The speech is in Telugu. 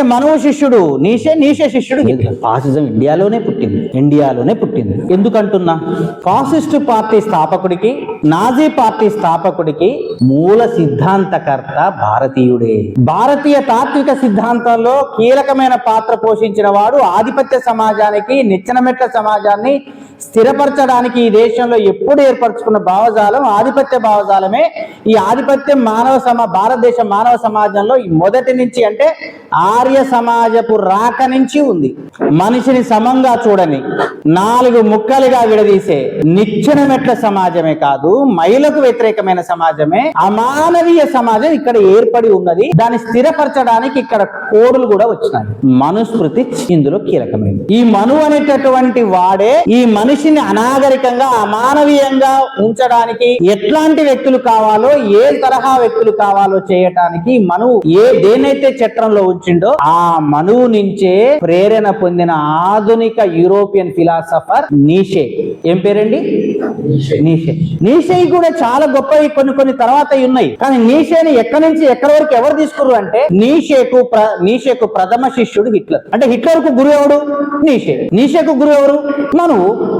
అంటే మనువు శిష్యుడు నీషే నీషే శిష్యుడు ఫాసిజం ఇండియాలోనే పుట్టింది. ఇండియాలోనే పుట్టింది. ఎందుకంటున్నా? ఫాసిస్ట్ పార్టీ స్థాపకుడికి నాజీ పార్టీ స్థాపకుడికి మూల సిద్ధాంతకర్త భారతీయుడే. భారతీయ తాత్విక సిద్ధాంతంలో కీలకమైన పాత్ర పోషించిన వాడు ఆధిపత్య సమాజానికి నిచ్చెన మెట్ల సమాజాన్ని స్థిరపరచడానికి ఈ దేశంలో ఎప్పుడు ఏర్పరచుకున్న భావజాలం ఆధిపత్య భావజాలమే. ఈ ఆధిపత్యం మానవ సమా భారతదేశ మానవ సమాజంలో ఈ మొదటి నుంచి అంటే ఆర్య సమాజపు రాక నుంచి ఉంది. మనిషిని సమంగా చూడని నాలుగు ముక్కలుగా విడదీసే నిచ్చెన మెట్ల సమాజమే కాదు మహిళకు వ్యతిరేకమైన సమాజమే అమానవీయ సమాజం ఇక్కడ ఏర్పడి ఉన్నది. దాన్ని స్థిరపరచడానికి ఇక్కడ కోడులు కూడా వచ్చినాయి. మనుస్మృతి ఇందులో కీలకమైనది ఈ మను అనేటటువంటి వాడే ఈ మనిషిని అనాగరికంగా అమానవీయంగా ఉంచడానికి ఎట్లాంటి వ్యక్తులు కావాలో ఏ తరహా వ్యక్తులు కావాలో చేయటానికి మనువు ఏ దేనైతే చట్రంలో ఉంచిండో ఆ మనువు నుంచే ప్రేరణ పొందిన ఆధునిక యూరోపియన్ ఫిలాసఫర్ నీషే. ఏం పేరండి? నీషే. నీషే. కూడా చాలా గొప్పవి కొన్ని కొన్ని తర్వాత ఉన్నాయి. కానీ నీషేని ఎక్కడి నుంచి ఎక్కడి వరకు ఎవరు తీసుకురు అంటే నీషేకు నీషేకు ప్రథమ శిష్యుడు హిట్లర్. అంటే హిట్లర్కు గురు ఎవడు నీషే. నీషేకు గురు ఎవరు మనువు